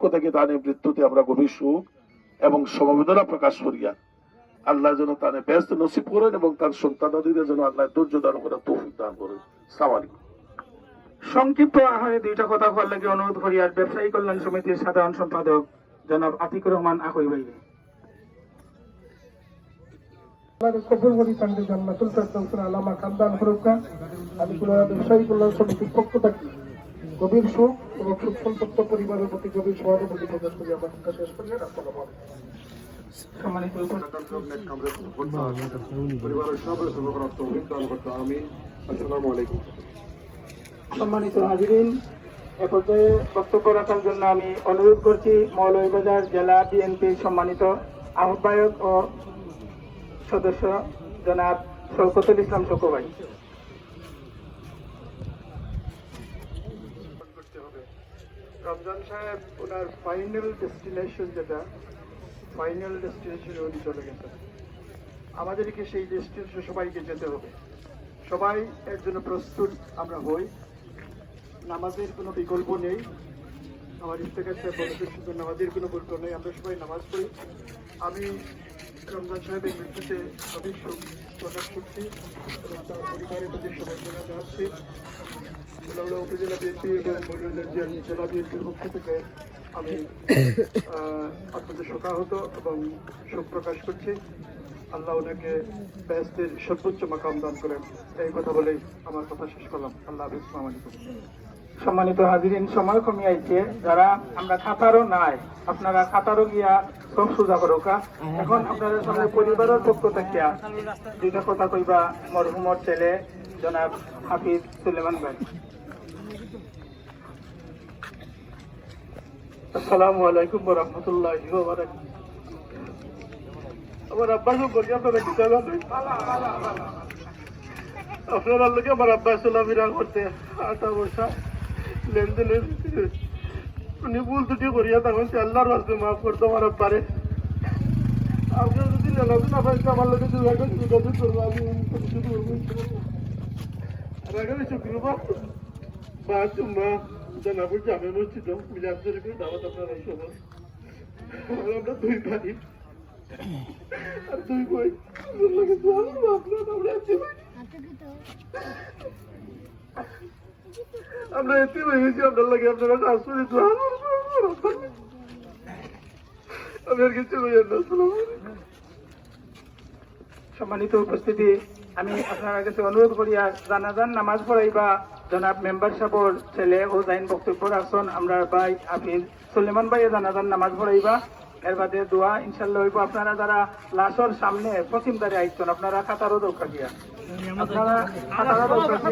পক্ষ থেকে তাদের মৃত্যুতে আমরা গভীর সুখ এবং সমবেদনা প্রকাশ করিয়া আল্লাহ যেন তার ব্যস্ত নসিব করেন এবং তার সন্তানাদিদের যেন আল্লাহ ধৈর্য দান করে তৌফিক দান করেন। সালাম সংক্ষিপ্ত আহারে দুইটা কথা বলার লাগে অনুরোধ করি আর ব্যবসায়ী কল্যাণ সমিতির সাধারণ সম্পাদক জনাব আতিকুর রহমান আকুই বাইরে আল্লাহর কবুল করি তাদের জান্নাতুল ফেরদাউসের আলামা খানদান হরুকা আমি কোনো ব্যবসায়ী কল্যাণ সমিতির পক্ষ থাকি। গভীর সুখ এবং সুখ সন্তপ্ত পরিবারের প্রতি গভীর সহানুভূতি প্রকাশ করি। আমার কথা শেষ করি আসসালামু সম্মানিত হাজিরিন এ পর্যায়ে বক্তব্য রাখার জন্য আমি অনুরোধ করছি মৌলভীবাজার জেলা বিএনপির সম্মানিত আহ্বায়ক ও সদস্য জনাব শৌকতুল ইসলাম শোকো ভাই করতে হবে রমজান সাহেব, ওনার ফাইনাল ডেস্টিনেশন যেটা ফাইনাল ডেস্টিনেশনে উনি চলে গেছেন। আমাদেরকে সেই ডেস্টিনেশনে সবাইকে যেতে হবে। সবাই এর জন্য প্রস্তুত আমরা হই। নামাজের কোনো বিকল্প নেই। আমার ইফতেকার সাহেব বলেছেন, শুধু নামাজের কোনো বিকল্প নেই, আমরা সবাই নামাজ পড়ি। আমি রমজান সাহেবের মৃত্যুতে শোক প্রকাশ করছি। উপজেলা বিএনপি এবং জেলা- বিএনপির পক্ষ থেকে আমি অত্যন্ত শোকাহত এবং শোক প্রকাশ করছি। আল্লাহ ওনাকে ব্যস্তের সর্বোচ্চ মাকাম দান করেন। এই কথা বলেই আমার কথা শেষ করলাম। আল্লাহ হাফিজ সম্মানিত হাজিরিন, সময় কমে আইছে যারা আমরা খাতারও নাই, আপনারা খাতারও গিয়া সব সোজা করোকা এখন আপনারা সামনে পরিবারের পক্ষ থেকে দুইটা কথা কইবা মরহুমর ছেলে, জনাব হাফিজ সুলেমান ভাই। আসসালামু আলাইকুম রাহমাতুল্লাহি আমার আব্বা সম্পর্কে আপনারা কি আপনারা লোকে আমার আব্বা চলাফেরা করতে আটা বসা লেনদেনের উনি ভুল ত্রুটি করিয়া তখন আল্লাহর রাস্তে মাফ করতো আমার আব্বারে আপনারা যদি লেনাজু না পাইছে আমার লোকে যোগাযোগ যোগাযোগ করব। আমি শুক্রবার বা তোমরা জানাব জামে মসজিদ মিলাদ শরীফের দাওয়াত আপনারা সবাই আমরা দুই আপনারা এতে আমরা এতে হয়েছি আপনার লাগে আপনারা কাজ করে আমি আর কিছু সম্মানিত উপস্থিতি, আমি আপনার কাছে অনুরোধ করি, আর জানাজান নামাজ পড়াইবা, জনাব মেম্বার সাহেবর ছেলে ও জাইন বক্তব্য রাখছেন আমরা ভাই হাফিজ সুলেমান ভাই জানাজান নামাজ পড়াইবা। এর বাদে দোয়া ইনশাল্লাহ হইব। আপনারা যারা লাশর সামনে পশ্চিম দাঁড়িয়ে আইছেন, আপনারা খাতারও দরকার দিয়া। আপনারা খাতারও দরকার দিয়া।